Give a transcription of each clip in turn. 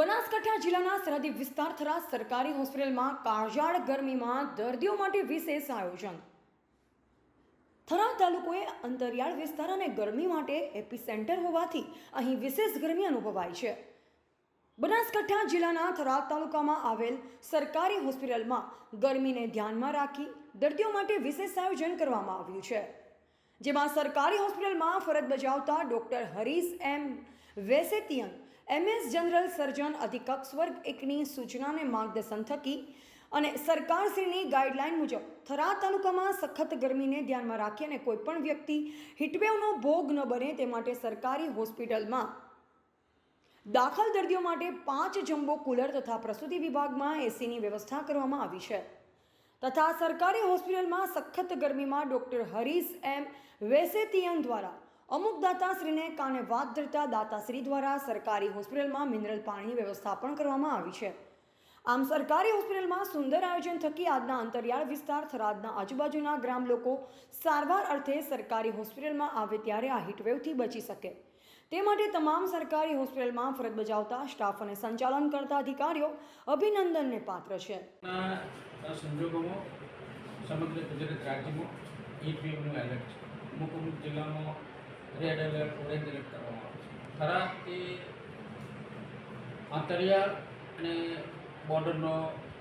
બનાસકાંઠા જિલ્લાના સરહદી વિસ્તાર થરા સરકારી હોસ્પિટલમાં કાળઝાળ ગરમીમાં દર્દીઓ માટે વિશેષ આયોજન. થરા તાલુકોએ અંતરિયાળ વિસ્તાર અને ગરમી માટે એપી સેન્ટર હોવાથી અહીં વિશેષ ગરમી અનુભવાય છે. બનાસકાંઠા જિલ્લાના થરાદ તાલુકામાં આવેલ સરકારી હોસ્પિટલમાં ગરમીને ધ્યાનમાં રાખી દર્દીઓ માટે વિશેષ આયોજન કરવામાં આવ્યું છે. જેમાં સરકારી હોસ્પિટલમાં ફરજ બજાવતા doctor Harish M Vesetian MS general surgeon અધિકક્ષ વર્ગ એકની સૂચનાને માર્ગદર્શન થકી અને સરકારશ્રીની ગાઈડલાઈન મુજબ થરા તાલુકામાં સખત ગરમીને ધ્યાનમાં રાખી અને કોઈપણ વ્યક્તિ હીટવેવનો ભોગ ન બને તે માટે સરકારી હોસ્પિટલમાં દાખલ દર્દીઓ માટે પાંચ જમ્બો કુલર તથા પ્રસૂતિ વિભાગમાં એસીની વ્યવસ્થા કરવામાં આવી છે. તથા સરકારી હોસ્પિટલમાં સખત ગરમીમાં ડૉક્ટર હરીશ એમ વેસેતિયન દ્વારા અમુક દાતાશ્રીને કાને વાત ધરતા દાતાશ્રી દ્વારા સરકારી હોસ્પિટલમાં મિનરલ પાણીની વ્યવસ્થા પણ કરવામાં આવી છે. આમ સરકારી હોસ્પિટલમાં સુંદર આયોજન થકી આજના અંતરિયાળ વિસ્તાર થરાદના આજુબાજુના ગ્રામ લોકો સારવાર અર્થે સરકારી હોસ્પિટલમાં આવે ત્યારે આ હીટવેવથી બચી શકે. તે માટે તમામ સરકારી હોસ્પિટલમાં ફરજ બજાવતા સ્ટાફ અને સંચાલન કરતા અધિકારીઓ અભિનંદનને પાત્ર છે. સંજોગોમાં સમગ્ર ગુજરાત રાજ્યમાં અમુક અમુક જિલ્લામાં રેડ એલર્ટ ઓરેન્જ એલર્ટ કરવામાં આવે છે. ખરા એ આંતરિયાળ અને બોર્ડરનો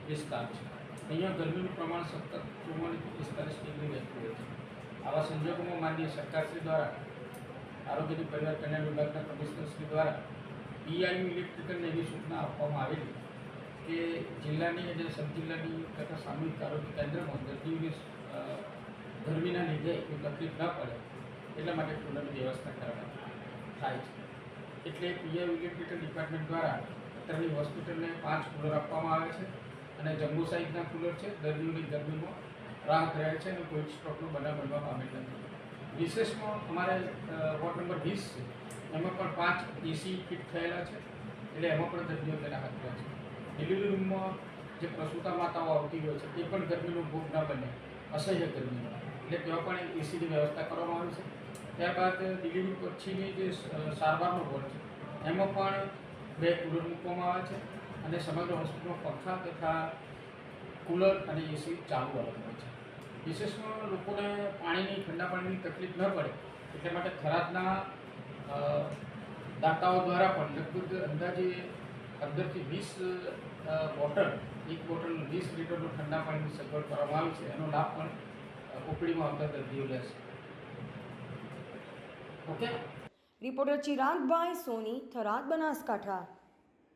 વિસ્તાર છે. અહીંયા ગરમીનું પ્રમાણ સતત ચુમ્માલીસથી પિસ્તાલીસ ડિગ્રી રહેતું હોય છે. આવા સંજોગોમાં માનનીય સરકારશ્રી દ્વારા, આરોગ્યની પરિવાર કલ્યાણ વિભાગના કમિશનરશ્રી દ્વારા પીઆઈયુ ઇલેક્ટ્રિકલને એવી સૂચના આપવામાં આવેલી કે જિલ્લાની અને સબ જિલ્લાની તથા સામૂહિક આરોગ્ય કેન્દ્રમાં દર્દીઓને ગરમીના લીધે કોઈ તકલીફ ન પડે. એટલા માટે કુલરની વ્યવસ્થા કરવામાં થાય છે એટલે પીએમ ઇલેક્ટ્રિકલ ડિપાર્ટમેન્ટ દ્વારા અત્યારની હોસ્પિટલને પાંચ કુલર આપવામાં આવે છે અને જમ્મુ સાઇઝના કુલર છે દર્દીઓની ગરમીમાં રાહત રહે છે અને કોઈ સ્ટ્રોકનો બનાવ બનવા પામેલ નથી. વિશેષમાં અમારે વોર્ડ નંબર વીસ છે, એમાં પણ પાંચ એસી ફિટ થયેલા છે, એટલે એમાં પણ દર્દીઓને રાહત રહે છે. ડિલિવરી રૂમમાં જે પ્રસૂતા માતાઓ આવતી હોય છે, તે પણ ગરમીનો ભોગ ન બને, અસહ્ય ગરમી એટલે ત્યાં પણ એસીની વ્યવસ્થા કરવામાં આવી છે. ત્યારબાદ ડિલિવરી પછીની જે સારવારનો વોર્ડ છે, એમાં પણ બે કુલર મૂકવામાં આવે છે અને સમગ્ર હોસ્પિટલમાં પંખા તથા કુલર અને એસી ચાલુ આવતું હોય છે. વિશેષમાં લોકોને પાણીની, ઠંડા પાણીની તકલીફ ન પડે એટલા માટે થરાદના દાતાઓ દ્વારા પણ લગભગ અંદાજે પંદરથી વીસ બોટલ, એક બોટલ વીસ લીટરનું ઠંડા પાણીની સગવડ કરવામાં આવી છે. એનો લાભ પણ ઓપીડીમાં આવતા દર્દીઓ લેશે. ઓકે રિપોર્ટર ચિરાગભાઈ સોની થરાદ બનાસકાંઠા